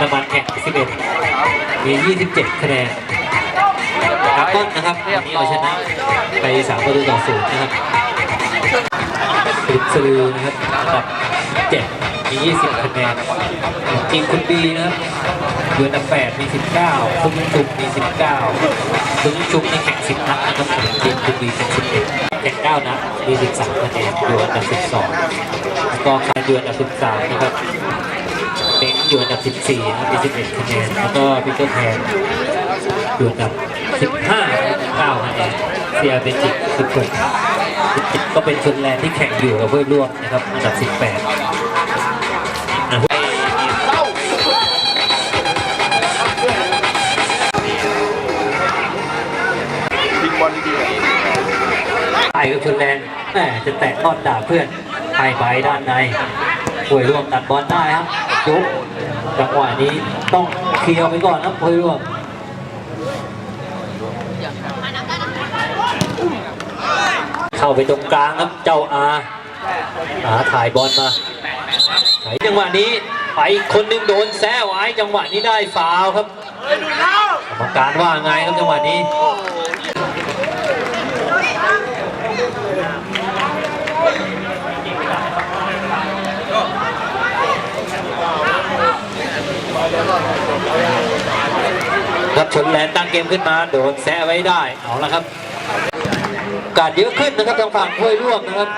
ประมาณแข่ง11 มี 27 คะแนนดราก้อนนะครับวันนี้เอาชนะไป 3 ประตูต่อศูนย์นะครับปิดสลือนะครับอันดับ7มี 20 คะแนนทีมคุณบีนะครับอยู่อันดับ8มี 19 คุณจุกมี 19 คุณจุกในแข่ง 10 นัดนะครับทีมคุณบีเป็น11แข่ง9นัดมี 13 คะแนนอยู่อันดับ 12แล้วก็คาร์อยู่อันดับ 13 นะครับเป็น อยู่อันดับ 14นะครับมี11คะแนนแล้วก็พิเตอร์แพนอยู่อันดับ 15 9คะแนนเซียเบจิก16 17ก็เป็นฟินแลนที่แข่งอยู่กับเพื่อนร่วมนะครับอันดับ 18นะไปกับฟินแลนแหมจะแตะทอดด่าเพื่อนให้ไปด้านในป่วยร่วมตัดบอลได้ครับยก จังหวะนี้ต้องเคลียร์ไปก่อนครับป่วยร่วมเข้าไปตรงกลางครับเจ้าอาอาถ่ายบอลมาไหนจังหวะนี้ไปคนหนึงโดนแซะไว้จังหวะนี้ได้ฟาวครับกรรมการว่าไงครับจังหวะนี้ ครับชนแลนตั้งเกมขึ้นมาโดนแซะไว้ได้เอาละครับกาสเยอะขึ้นนะครับทางฝั่งห้วยร่วมนะครับ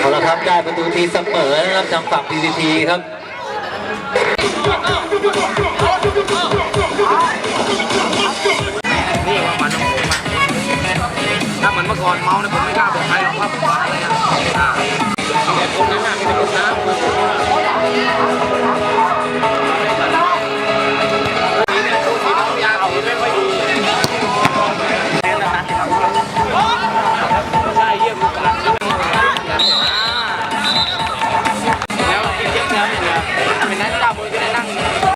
เอาละครับได้ประตูทีเสมอนะครับทางฝั่ง PVP ครับ ก่อนเมาเนี่ยผมไม่กล้าบอกใครหรอกครับ